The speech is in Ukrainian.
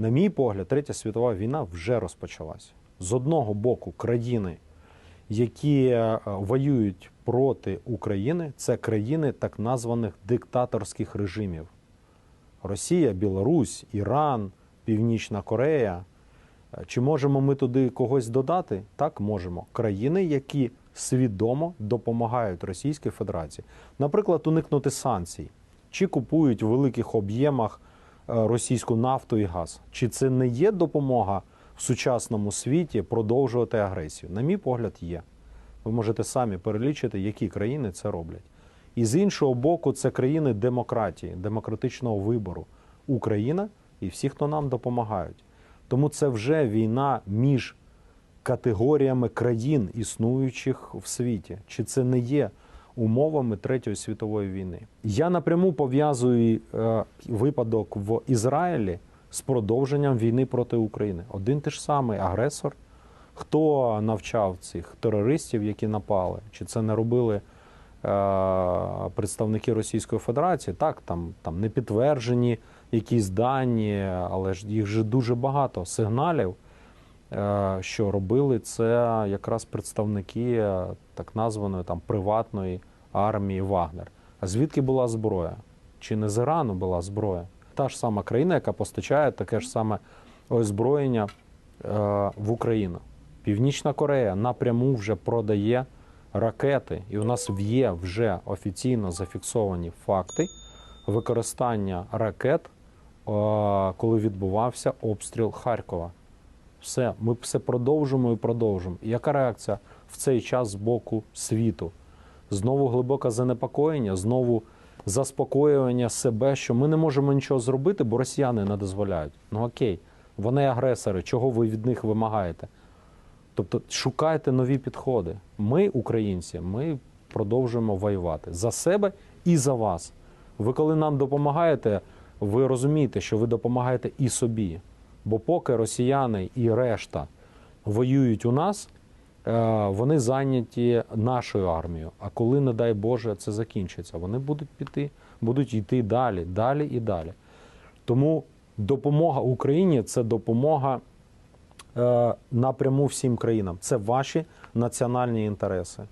На мій погляд, Третя світова війна вже розпочалася. З одного боку, країни, які е, воюють проти України, це країни так названих диктаторських режимів. Росія, Білорусь, Іран, Північна Корея. Е, Чи можемо ми туди когось додати? Так, можемо. Країни, які свідомо допомагають Російській Федерації. Наприклад, уникнути санкцій, чи купують в великих об'ємах російську нафту і газ. Чи це не є допомога в сучасному світі продовжувати агресію? На мій погляд, є. Ви можете самі перелічити, які країни це роблять. І з іншого боку, це країни демократії, демократичного вибору. Україна і всі, хто нам допомагають. Тому це вже війна між категоріями країн, існуючих в світі. Чи це не є умовами Третьої світової війни? Я напряму пов'язую е, випадок в Ізраїлі з продовженням війни проти України. Один той ж самий агресор. Хто навчав цих терористів, які напали? Чи це не робили е, представники Російської Федерації? Так, там, там не підтверджені якісь дані, але ж їх же дуже багато сигналів, що робили це якраз представники е, так названої там приватної армії Вагнер. А звідки була зброя? Чи не з Ірану була зброя? Та ж сама країна, яка постачає таке ж саме озброєння е, в Україну. Північна Корея напряму вже продає ракети, і у нас є вже офіційно зафіксовані факти використання ракет, е, коли відбувався обстріл Харкова. Все, ми все продовжимо і продовжимо. І яка реакція в цей час з боку світу? Знову глибоке занепокоєння, знову заспокоювання себе, що ми не можемо нічого зробити, бо росіяни не дозволяють. Ну окей, вони агресори, чого ви від них вимагаєте? Тобто шукайте нові підходи. Ми, українці, ми продовжуємо воювати за себе і за вас. Ви, коли нам допомагаєте, ви розумієте, що ви допомагаєте і собі. Бо поки росіяни і решта воюють у нас, е, вони зайняті нашою армією. А коли, не дай Боже, це закінчиться, вони будуть піти, будуть йти далі, далі і далі. Тому допомога Україні це допомога е, напряму всім країнам. Це ваші національні інтереси.